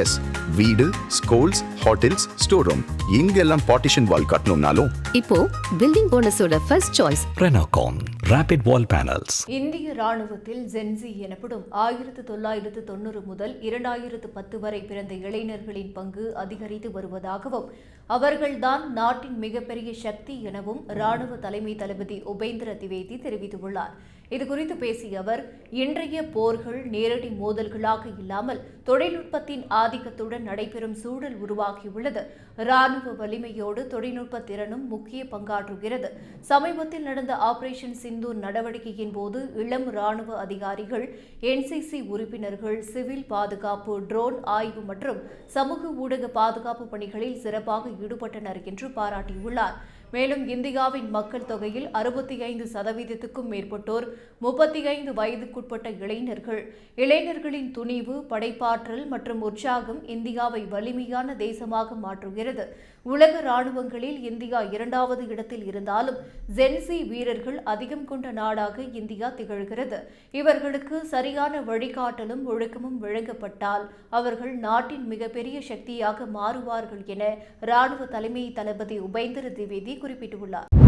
S வீடு schools hotels store room இங்கெல்லாம் partition wall கட்டணும்னாலும். இப்போ building போனஸோட first choice Renocon Rapid Wall Panels. இந்திய ராணுவத்தில் ஜென்சி எனப்படும் ஆயிரத்து தொள்ளாயிரத்து தொண்ணூறு முதல் இரண்டாயிரத்து பத்து வரை பிறந்த இளைஞர்களின் பங்கு அதிகரித்து வருவதாகவும் அவர்கள்தான் நாட்டின் மிகப்பெரிய சக்தி எனவும் ராணுவ தலைமை தளபதி உபேந்திர திவேதி தெரிவித்துள்ளார். இதுகுறித்து பேசிய அவர் இன்றைய போர்கள் நேரடி மோதல்களாக இல்லாமல் தொழில்நுட்பத்தின் ஆதிக்கத்துடன் நடைபெறும் சூழல் உருவாகியுள்ளது. ராணுவ வலிமையோடு தொழில்நுட்ப திறனும் முக்கிய பங்காற்றுகிறது. சமீபத்தில் நடந்த ஆபரேஷன் சிந்தூர் நடவடிக்கையின் போது இளம் ராணுவ அதிகாரிகள் என்சிசி உறுப்பினர்கள் சிவில் பாதுகாப்பு ட்ரோன் ஆய்வு மற்றும் சமூக ஊடக பாதுகாப்பு பணிகளில் சிறப்பாக ஈடுபட்டனர் என்று பாராட்டியுள்ளார். மேலும் இந்தியாவின் மக்கள் தொகையில் அறுபத்தி ஐந்து சதவீதத்துக்கும் மேற்பட்டோர் முப்பத்தி ஐந்து வயதுக்குட்பட்ட இளைஞர்கள். இளைஞர்களின் துணிவு படைப்பாற்றல் மற்றும் உற்சாகம் இந்தியாவை வலிமையான தேசமாக மாற்றுகிறது. உலக ராணுவங்களில் இந்தியா இரண்டாவது இடத்தில் இருந்தாலும் ஜென்சி வீரர்கள் அதிகம் கொண்ட நாடாக இந்தியா திகழ்கிறது. இவர்களுக்கு சரியான வழிகாட்டலும் ஒழுக்கமும் வழங்கப்பட்டால் அவர்கள் நாட்டின் மிகப்பெரிய சக்தியாக மாறுவார்கள் என ராணுவ தலைமை தளபதி உபேந்திர திவேதி குறிப்பிட்டுள்ளார்.